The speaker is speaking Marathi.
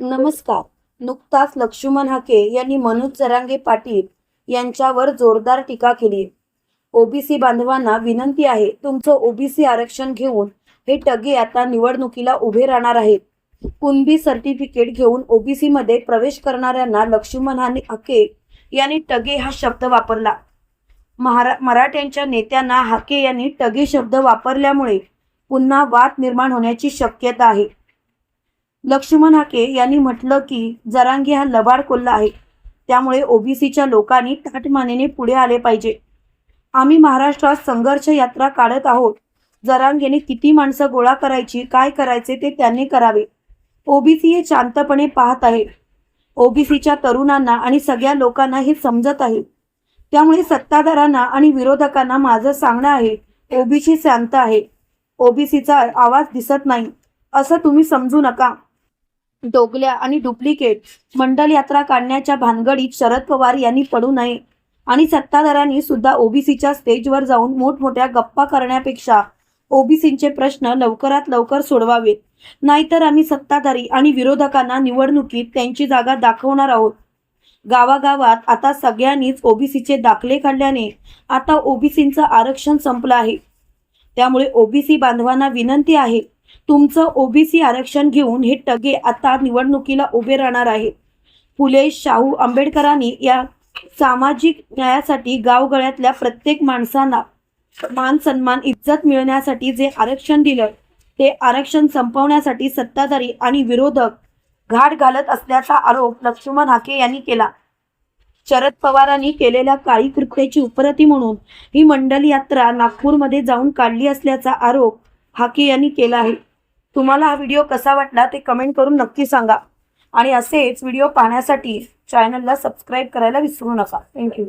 नमस्कार. नुकताच लक्ष्मण हाके यांनी मनोज जरांगे पाटील यांच्यावर जोरदार टीका केली. ओबीसी बांधवांना विनंती आहे तुमचं ओबीसी आरक्षण घेऊन हे टगे आता निवडणुकीला उभे राहणार आहेत. कुणबी सर्टिफिकेट घेऊन ओबीसी मध्ये प्रवेश करणाऱ्यांना लक्ष्मण हाने- हाके यांनी टगे हा शब्द वापरला. महारा मराठ्यांच्या नेत्यांना हाके यांनी टगे शब्द वापरल्यामुळे पुन्हा वाद निर्माण होण्याची शक्यता आहे. लक्ष्मण हाके यांनी म्हटलं की जरांगी हा लबाड कोल्हा आहे. त्यामुळे ओबीसीच्या लोकांनी ताटमानेने पुढे आले पाहिजे. आम्ही महाराष्ट्रात संघर्ष यात्रा काढत आहोत. जरांगेने किती माणसं गोळा करायची काय करायचे ते त्यांनी करावे. ओबीसी हे शांतपणे पाहत आहे. ओबीसीच्या तरुणांना आणि सगळ्या लोकांना हे समजत आहे. त्यामुळे सत्ताधारांना आणि विरोधकांना माझं सांगणं आहे ओबीसी शांत आहे. ओबीसीचा आवाज दिसत नाही. असं तुम्ही समजू नका. डोगल्या आणि डुप्लिकेट मंडल यात्रा काढण्याच्या भानगडीत शरद पवार यांनी पडू नये. आणि सत्ताधाऱ्यांनी सुद्धा ओबीसीच्या स्टेजवर जाऊन मोठमोठ्या गप्पा करण्यापेक्षा ओबीसींचे प्रश्न लवकरात लवकर सोडवावेत. नाहीतर आम्ही सत्ताधारी आणि विरोधकांना निवडणुकीत त्यांची जागा दाखवणार आहोत. गावागावात आता सगळ्यांनीच ओबीसीचे दाखले काढल्याने आता ओबीसींचं आरक्षण संपलं आहे. त्यामुळे ओबीसी बांधवांना विनंती आहे तुमचं ओबीसी आरक्षण घेऊन हे टगे आता निवडणुकीला उभे राहणार आहे फुले शाहू आंबेडकरांनी या सामाजिक न्यायासाठी गावगळ्यातल्या प्रत्येक माणसांना मान सन्मान इज्जत मिळण्यासाठी जे आरक्षण दिलं ते आरक्षण संपवण्यासाठी सत्ताधारी आणि विरोधक घाट घालत असल्याचा आरोप लक्ष्मण हाके यांनी केला. शरद पवारांनी केलेल्या काळी कृत्याची उपरती म्हणून ही मंडल यात्रा नागपूरमध्ये जाऊन काढली असल्याचा आरोप हाकी यांनी केला आहे. तुम्हाला हा व्हिडिओ कसा वाटला ते कमेंट करून नक्की सांगा. आणि असेच व्हिडिओ पाहण्यासाठी चॅनलला सबस्क्राईब करायला विसरू नका. थँक्यू